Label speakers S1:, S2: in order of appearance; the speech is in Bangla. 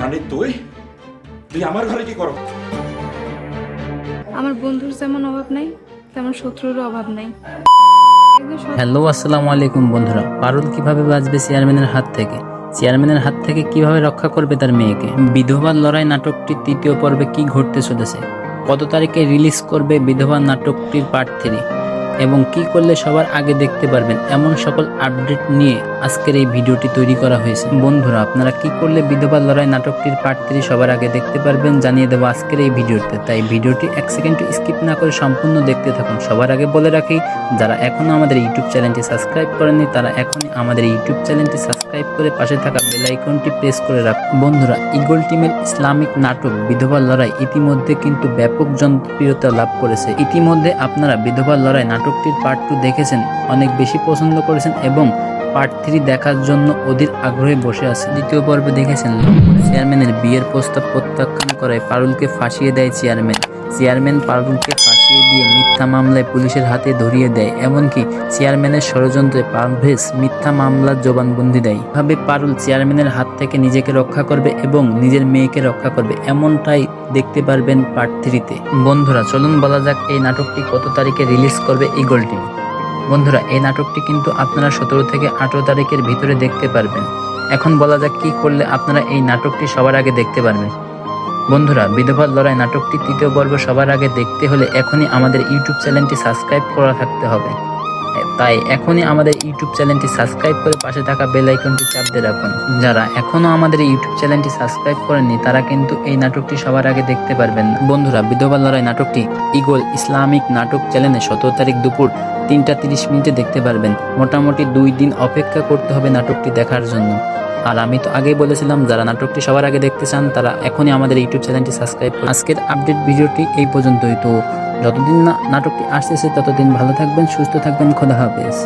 S1: রানী তুই তুই আমার ঘরে কি করো?
S2: আমার বন্ধুর যেমন অভাব নাই তেমন শত্রুরও অভাব নাই।
S3: হ্যালো আসসালামু আলাইকুম বন্ধুরা। পারুল কীভাবে বাঁচবে চেয়ারম্যানের হাত থেকে? চেয়ারম্যানের হাত থেকে কীভাবে রক্ষা করবে তার মেয়েকে? বিধবার লড়াই নাটকটির তৃতীয় পর্বে কি ঘটতে চলেছে? কত তারিখে রিলিজ করবে বিধবা নাটকটির পার্ট থ্রি? এবং কি করলে সবার আগে দেখতে পারবেন এমন সকল আপডেট নিয়ে আজকের এই ভিডিওটি তৈরি করা হয়েছে। বন্ধুরা, আপনারা কি করলে বিধবা লড়াই নাটকটির পার্ট থ্রি সবার আগে দেখতে পারবেন জানিয়ে দেবো আজকের এই ভিডিওতে। তাই ভিডিওটি এক সেকেন্ড স্কিপ না করে সম্পূর্ণ দেখতে থাকুন। সবার আগে বলে রাখি, যারা এখনও আমাদের ইউটিউব চ্যানেলটি সাবস্ক্রাইব করেনি তারা এখনই আমাদের ইউটিউব চ্যানেলটি সাবস্ক্রাইব করে পাশে থাকা বেল আইকনটি প্রেস করে রাখুন। বন্ধুরা ইগল টিমের ইসলামিক নাটক বিধবা লড়াই ইতিমধ্যে কিন্তু ব্যাপক জনপ্রিয়তা লাভ করেছে। ইতিমধ্যে আপনারা বিধবা লড়াই নাটকটির পার্ট টু দেখেছেন, অনেক বেশি পছন্দ করেছেন এবং পার্ট থ্রি দেখার জন্য অধীর আগ্রহে বসে আছে দ্বিতীয় পর্বে দেখেছেন চেয়ারম্যানের বিয়ের প্রস্তাব প্রত্যাখ্যান করায় পারুলকে ফাঁসিয়ে দেয় চেয়ারম্যান। চেয়ারম্যান পারুলকে দিয়ে মিথ্যা মামলায় পুলিশের হাতে ধরিয়ে দেয়, এমনকি চেয়ারম্যানের ষড়যন্ত্রে পারভেজ মিথ্যা মামলার জবানবন্দি দেয়। ভাবে পারুল চেয়ারম্যানের হাত থেকে নিজেকে রক্ষা করবে এবং নিজের মেয়েকে রক্ষা করবে, এমনটাই দেখতে পারবেন পার্ট থ্রিতে। বন্ধুরা, চলুন বলা যাক এই নাটকটি কত তারিখে রিলিজ করবে ইগল বন্ধুরা, এই নাটকটি কিন্তু আপনারা সতেরো থেকে আঠেরো তারিখের ভিতরে দেখতে পারবেন। এখন বলা যাক কি করলে আপনারা এই নাটকটি সবার আগে দেখতে পারবেন। বন্ধুরা, বিধবার লড়াই নাটকটি তৃতীয় পর্ব সবার আগে দেখতে হলে এখনই আমাদের ইউটিউব চ্যানেলটি সাবস্ক্রাইব করা থাকতে হবে। তাই এখনই আমাদের ইউটিউব চ্যানেলটি সাবস্ক্রাইব করে পাশে থাকা বেল আইকনটি চাপ দিয়ে রাখুন। যারা এখনও আমাদের ইউটিউব চ্যানেলটি সাবস্ক্রাইব করেননি, তারা কিন্তু এই নাটকটি সবার আগে দেখতে পারবেন। বন্ধুরা, বিধবা লড়াই নাটকটি ইগল ইসলামিক নাটক চ্যানেলে সতেরো তারিখ দুপুর তিনটা তিরিশ মিনিটে দেখতে পারবেন। মোটামুটি দুই দিন অপেক্ষা করতে হবে নাটকটি দেখার জন্য। আর আমি তো আগেই বলেছিলাম, যারা নাটকটি সবার আগে দেখতে চান, তারা এখনই আমাদের ইউটিউব চ্যানেলটি সাবস্ক্রাইব করুন আজকের আপডেট ভিডিওটি এই পর্যন্তই। তো যতদিন না নাটকটি আসতেছে ততদিন ভালো থাকবেন সুস্থ থাকবেন খোদা হাফেজ।